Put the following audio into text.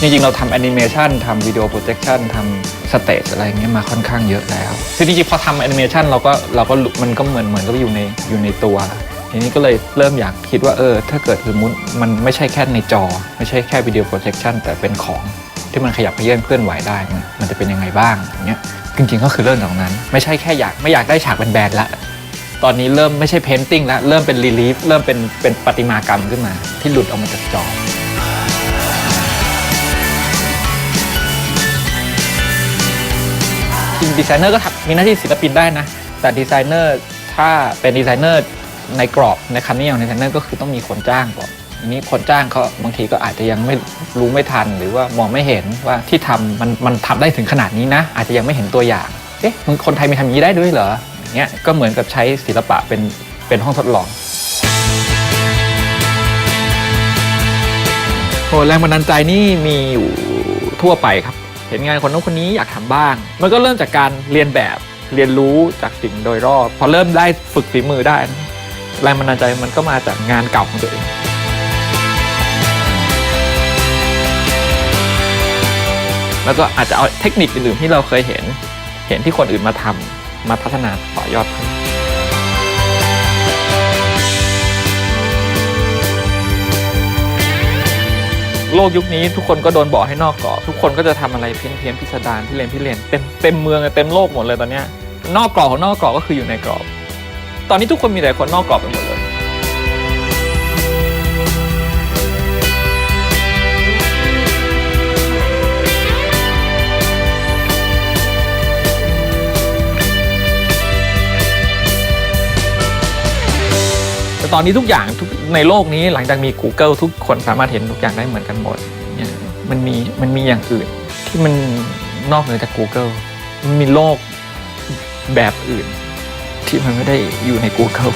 จริงๆ เราทำแอนิเมชันทำวิดีโอโปรเจคชันทำสเตจอะไรเงี้ยมาค่อนข้างเยอะแล้ว คือจริงๆ พอทำแอนิเมชันเราก็เราก็มันก็เหมือนเหมือนก็อยู่ในอยู่ในตัว ทีนี้ก็เลยเริ่มอยากคิดว่าเออ ถ้าเกิดสมมติมันไม่ใช่แค่ในจอ ไม่ใช่แค่วิดีโอโปรเจคชันแต่เป็นของที่มันขยับเขยื่อนเคลื่อนไหวได้ มันจะเป็นยังไงบ้างอย่างเงี้ยจริงๆ ก็คือเริ่มจากตรงนั้น ไม่ใช่แค่อยากไม่อยากได้ฉากเป็นแบนๆละตอนนี้เริ่มไม่ใช่เพนติ้งแล้วเริ่มเป็นรีลีฟเริ่มเป็นเป็นประติมากรรมขึ้นมา ที่หลุดออกมาจากจอ จริงดีไซเนอร์ก็ทำมีหน้าที่ศิลปินได้นะ แต่ดีไซเนอร์ถ้าเป็นดีไซเนอร์ในกรอบในคำนิยามของดีไซเนอร์ก็คือต้องมีคนจ้างก่อนทีนี้คนจ้างเขาบางทีก็อาจจะยังไม่รู้ไม่ทัน หรือว่ามองไม่เห็นว่าที่ทำมันมันทำได้ถึงขนาดนี้นะ อาจจะยังไม่เห็นตัวอย่าง เอ๊ะมึงคนไทยมีทำอย่างนี้ได้ด้วยเหรออย่างเงี้ยก็เหมือนกับใช้ศิลปะเป็นเป็นห้องทดลองโหแรงบันดาลใจนี่มีอยู่ทั่วไปครับ เห็นงานคนนู้นคนนี้อยากทำบ้าง มันก็เริ่มจากการเรียนแบบเรียนรู้จากสิ่งโดยรอบ พอเริ่มได้ฝึกฝีมือได้แรงบันดาลใจมันก็มาจากงานเก่าของตัวเองแล้วก็อาจจะเอาเทคนิคอื่นๆที่เราเคยเห็น เห็นที่คนอื่นมาทำมาพัฒนาต่อยอดเพิ่ โลกยุคนี้ทุกคนก็โดนบอกให้นอกกรอบทุกคนก็จะทำอะไรเพี้ยนเพี้ยนพิสดารพี่เรนพี่เรนเต็มเต็มเมืองเต็มโลกหมดเลยตอนเนี้ยนอกกรอบของนอกกรอบก็คืออยู่ในกรอบ ตอนนี้ทุกคนมีแต่คนนอกกรอบไปหมด แต่ตอนนี้ทุกอย่างทุกในโลกนี้หลังจากมี Google ทุกคนสามารถเห็นทุกอย่างได้เหมือนกันหมดเนี่ยมันมีมันมีอย่างอื่นที่มันนอกเหนือจาก Google มันมีโลกแบบอื่น ที่มันไม่ได้อยู่ใน Google